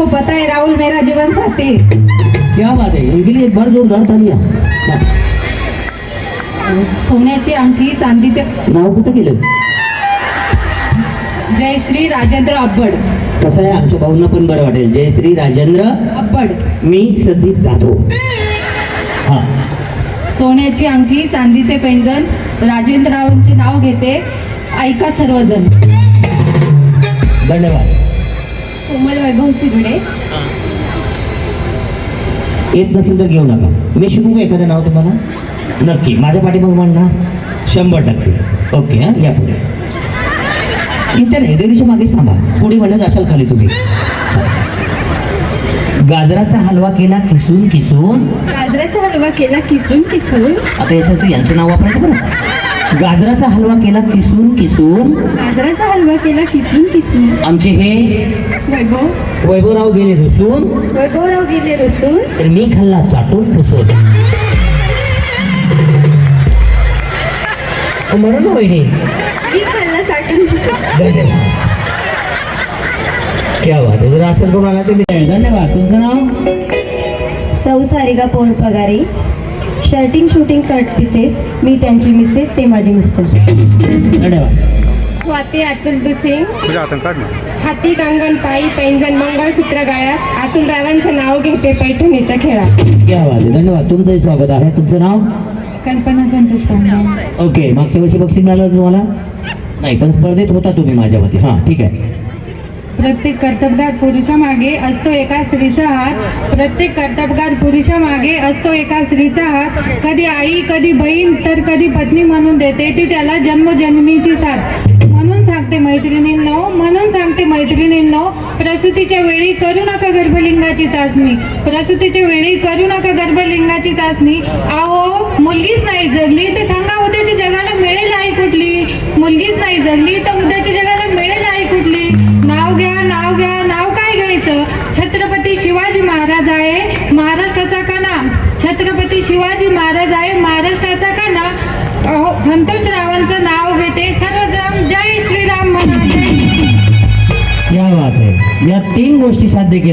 आपको पता है राहुल मेरा जीवन साथी। क्या बात है? इनके लिए एक बार जोरदार तालियां. सोन्याची अंगठी चांदीचे नाव कुठं गेलं जय श्री राजेंद्र अब्बड। कसं आहे? आमच्या भाऊंना पण बरं वाटेल. जय श्री राजेंद्र अब्बड. मी संदीप जाधव. हा. सोन्याची अंगठी चांदीचे पैंजण राजेंद्ररावांचे नाव घेते ऐका सर्वजण. धन्यवाद. कोमल वैभव शिगडे येत नसेल तर घेऊ नका. मी शिकू का एखादं नाव तुम्हाला? नक्की. माझ्या पाठीमाग म्हणणार शंभर टक्के. ओके हां? या पुढे. इथे रेडीच्या मागेच थांबा. पुढे म्हणत असाल खाली तुम्ही. गाजराचा हलवा केला किसून किसून गाजराचा हलवा केला किसून किसून आता याच्यात यांचं नाव वापरायचं बरं. गाजराचा हलवा केला किसून किसून. गाजराचा हलवा केला किसून किसून. आमचे हे वैभव. वैभवराव गेले रुसून. वैभवराव गेले रसून. तर मी खाल्ला चाटून पुसून म्हणून वहिनी. मी खाल्ला साठून क्या जर असं तर मी धन्यवाद. तुमचं नाव? सौ सारिका पोर पगारी. शर्टिंग शूटिंग कट पीसेस मी त्यांची मिसेस ते माझे मिस्टर धन्यवाद. स्वाती अतुल दुसिंग हाती कांगण पायी पैंजण मंगळसूत्र गाळ्यात. अतुल रावांचं नाव घेते पैठणीच्या खेळात. क्या बात आहे धन्यवाद. तुमचंही स्वागत आहे. तुमचं नाव? कल्पना संतोष पांडे. ओके मागच्या वर्षी बक्षीस मिळालं तुम्हाला? नाही पण स्पर्धेत होता तुम्ही माझ्यावरती. हां ठीक आहे. प्रत्येक कर्तबगार पुरुषामागे असतो एका स्त्रीचा हात. प्रत्येक कर्तबगार पुरुषामागे असतो एका स्त्रीचा हात. कधी आई कधी बहीण तर कधी पत्नी म्हणून देते ती त्याला जन्मजन्मीची साथ म्हणून सांगते मैत्रिणींनो म्हणून सांगते मैत्रिणींनो प्रसूतीच्या वेळी करू नका गर्भलिंगाची चाचणी. प्रसूतीच्या वेळी करू नका गर्भलिंगाची चाचणी. आहो मुलगीच नाही जगली तर सांगा उद्याच्या जगाला मिळेल आई कुठली? मुलगीच नाही जगली तर उद्या महाराज आहे. महाराष्ट्राचा काना छत्रपती शिवाजी महाराज आहे. महाराष्ट्राचा काना संतोष रावांचं नाव घेते. सर्वजण जय श्रीराम म्हणा बात आहे या तीन गोष्टी साध्य केल्या.